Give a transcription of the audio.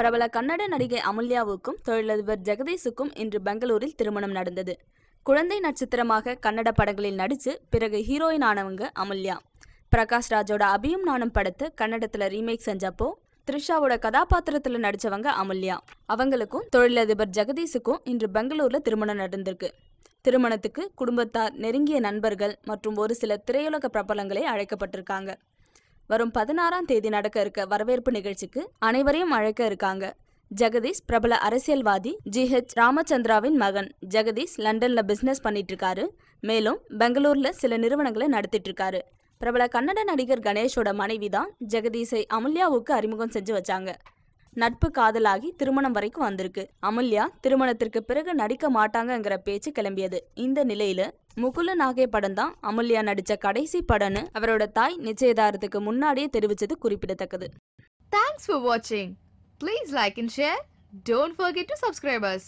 பிரபல கன்னட நடிகை அமுல்யாவுக்கும் தொழிலதிபர் ஜெகதீஷுக்கும் இன்று பெங்களூரில் திருமணம் நடந்தது. குழந்தை நட்சத்திரமாக கன்னட படங்களில் நடித்து பிறகு ஹீரோயின் ஆனவங்க அமுல்யா. பிரகாஷ் ராஜோட அபியும் நானும் படத்தை கன்னடத்தில் ரீமேக் செஞ்சப்போ த்ரிஷாவோட கதாபாத்திரத்தில் நடித்தவங்க அமுல்யா. அவங்களுக்கும் தொழிலதிபர் ஜெகதீஷுக்கும் இன்று பெங்களூரில் திருமணம் நடந்திருக்கு. திருமணத்துக்கு குடும்பத்தார் நெருங்கிய நண்பர்கள் மற்றும் ஒரு சில திரையுலக பிரபலங்களே அழைக்கப்பட்டிருக்காங்க. வரும் பதினாறாம் தேதி நடக்க இருக்க வரவேற்பு நிகழ்ச்சிக்கு அனைவரையும் அழைக்க இருக்காங்க. ஜெகதீஷ் பிரபல அரசியல்வாதி ஜி ஹெச் ராமச்சந்திராவின் மகன் ஜெகதீஷ் லண்டன்ல பிசினஸ் பண்ணிட்டு இருக்காரு. மேலும் பெங்களூர்ல சில நிறுவனங்களை நடத்திட்டு இருக்காரு. பிரபல கன்னட நடிகர் கணேஷோட மனைவி தான் ஜெகதீஷை அமுல்யாவுக்கு அறிமுகம் செஞ்சு வச்சாங்க. நட்பு காதலாகி திருமணம் வரைக்கும் வந்திருக்கு. அமுல்யா திருமணத்திற்கு பிறகு நடிக்க மாட்டாங்கங்கிற பேச்சு கிளம்பியது. இந்த நிலையில முகுல நாகே படம் தான் அமுல்யா நடிச்ச கடைசி படம்னு அவரோட தாய் நிச்சயதாரத்துக்கு முன்னாடியே தெரிவிச்சது குறிப்பிடத்தக்கது. தேங்க்ஸ் for வாட்சிங் please like and share don't forget to subscribe us.